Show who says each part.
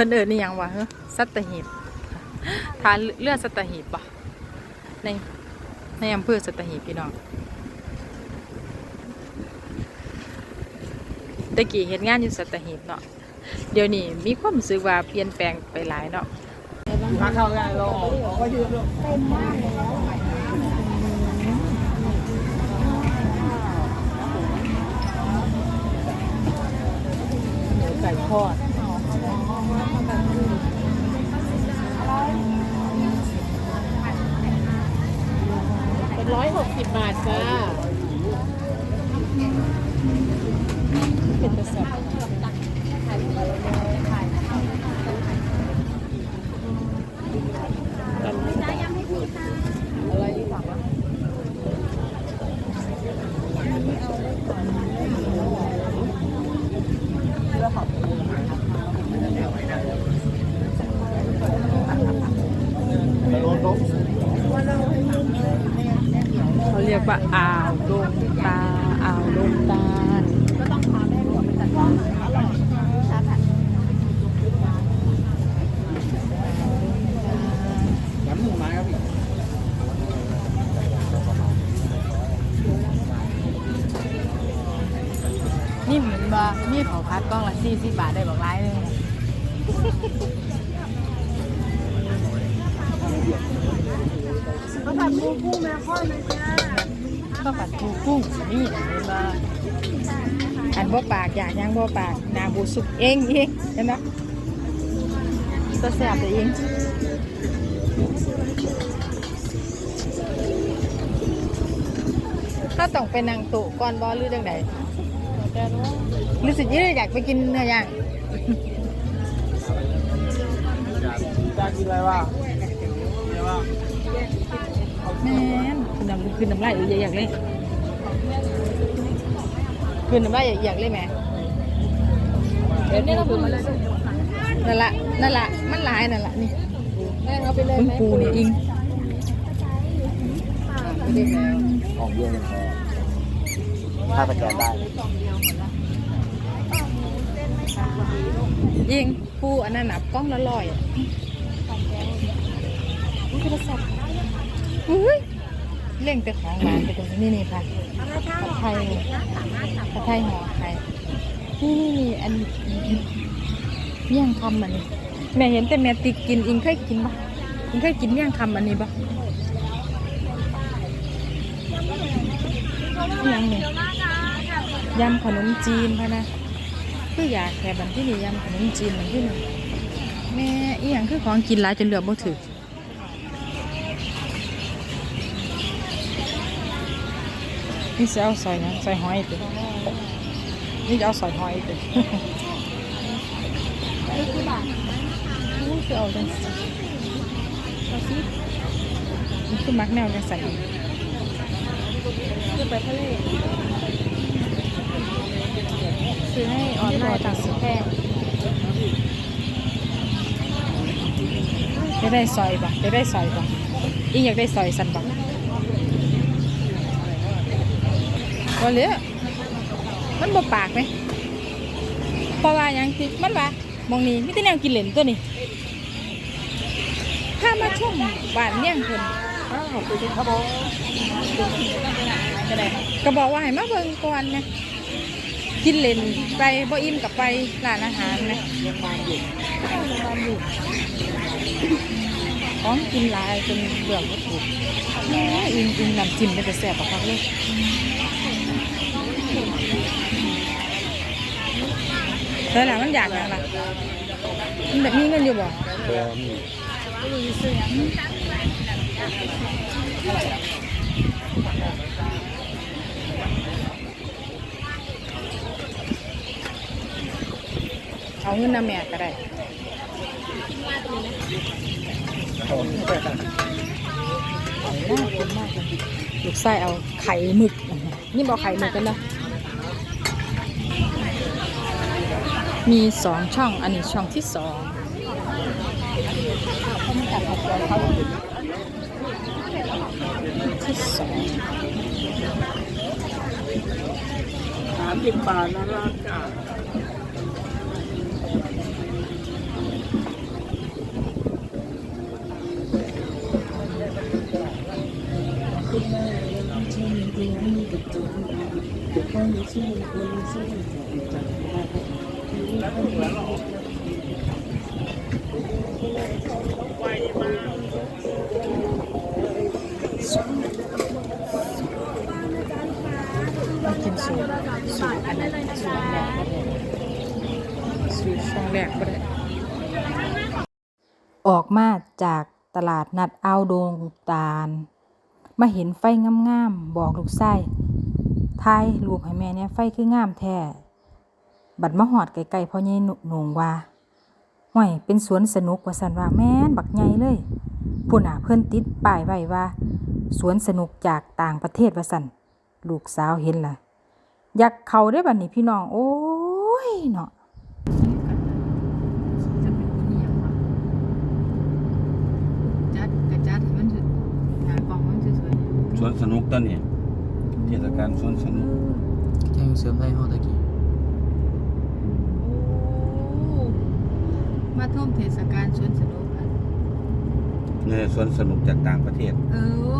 Speaker 1: พิ่นเอิญนี่ยังวะเฮ้สัตหีบทานเลือดสัตหีบปะในในอำเภอสัตหีบพี่น้องตะกี้เห็นงานอยู่สัตหีบเนาะเดี๋ยวนี้มีความรู้สึกว่าเปลี่ยนแปลงไปหลายเนาะ
Speaker 2: มาเข้าได้ราออกนเต็า
Speaker 1: ไก่ทอด
Speaker 2: ร้อยหกสิบบาทจ้า
Speaker 1: เป็นกระสบ ยกว่าอ่าวดงตาอ่าวดงตาล
Speaker 2: น้ำหมูไม้ครับพี่
Speaker 1: นี่เหมือนว่ามีเผาพัดกล้องละสี่สิบบาทได้บอกร้ายเลย ข้าวผัดปูกุ้งแม่ค่อยเลยจ้าข้าวผัดปูกุ้งนี่เห็นบ่อันบ่ปากอยากยังบ่ปากนาบูสุกเองเองเห็นไหมตัวแสบตัวเองถ้าต้องไปนั่งต๊ะก่อนบ่หรือจังไดรู้สึกยี่อยากไปกินเนื้อย่าง
Speaker 2: จะกินอะไรบ้างอะ
Speaker 1: แม่นคือน้ำคือน้ำลายเอออยากเลยคือน้ำลายอยากเลยแหม่เดี๋ยวนี้เราพูดมาเลยนั่นละนั่นละมันหลายนั่นละนี่
Speaker 2: แม่เอาไปเลย
Speaker 1: คุณปูนี่อิง
Speaker 2: ของเยอะเลยถ้าสแกนได้
Speaker 1: อิงปูอันนั้นนับกล้องละร้อย อะอุ้ยเล่งแต่ของหวานไปตรงนี้นี่ค่ะผัดไทยผัดไทยห่อไข่นี่นี่นี่อันเมี่ยงคำอันนี้แม่เห็นแต่แม่ติกกินอิงเคยกินปะอิงเคยกินเมี่ยงคำอันนี้ปะเมี่ยงนี่ยำขนมจีนพะนะคืออยากแค่บันที่นี่ยำขนมจีนบันที่นี่แม่อีหยังคือของกินหลายจนเหลือบ่ถึก นี่จะเอาใส่นะใส่หอยตินี่จะเอาใส่หอยติอู้คือเอาจังสิเอาสิมันคือมักแนวจังใส่
Speaker 2: คือไปทะเล
Speaker 1: ซื้อให้ออนไลน์ต่างสีแพงจะได้ซอยปะจะได้ซอยปะอีอยากได้ซอยสันปะว่าเหลือมันบ่ปากไหมเพราะว่าหยังที่มันว่ามองนี้มีแต่แนวกินเหลนตัวนี้ถ้ามาช่วงบ้านเนี่ยงเพิ่น
Speaker 2: อ้าวไปกินครับผม
Speaker 1: ก็ได้ก็บอกว่าให้มาเบิ่งก่อนนะกินเล่นไปบ่อิ่มกับไปร้านอาหารนะ
Speaker 2: ยังมาอยู่
Speaker 1: ยังมาอยู่ของกินหลายจนเบื่อบ่ถูกแหม่อิงอิงน้ำจิ้มเป็นแต่แซ่บปากเลย แต่ละมันอยากหยังล่ะมันแบบมีเงินอยู่บ่
Speaker 2: บอมี
Speaker 1: เอาเงินน้ำแม่ก็ได้น่ากินมากเลยลูกไส้เอาไข่หมึก นี่บอกไข่หมึกกันนะ มีสองช่อง อันนี้ช่องที่สองที่สอง
Speaker 2: สามสิบบาทนะราคาคุณแม่
Speaker 1: เลี้ยงที่มีกับตัวน สูตรสูตรอันนั้สูตรแรกสูตรช่องแรกก็ได้ ออกมาจากตลาดนัดเอาวโดงตาล มาเห็นไฟงามๆบอกลูกไส้ทายลูกให้แม่เนี่ยไฟคืองามแท้ บัดมาหอดไกลๆพ่อใหญ่หนุ่งว่าห่วยเป็นสวนสนุกว่าสันว่าแม่นบักใหญ่เลยผู้น่ะเพิ่นติดป้ายไว้ว่า สวนสนุกจากต่างประเทศว่าสันลูกสาวเห็นล่ะ อยากเข้าได้อบัดนี้พี่น้อง โอ้ยเนาะจะเป็นคนอย่างวะจัดกระจัดให้มันสุดหากล่องมันสวย
Speaker 3: สวนสนุกต้นนี่เทศกาลสวนสนุก
Speaker 4: แจ้งเสริมไรห้องตะกี้
Speaker 1: มาท่วมเทศกาลสวนสนุกกัน
Speaker 3: เนี่ยสวนสนุกจากต่างประเทศ
Speaker 1: เออจาก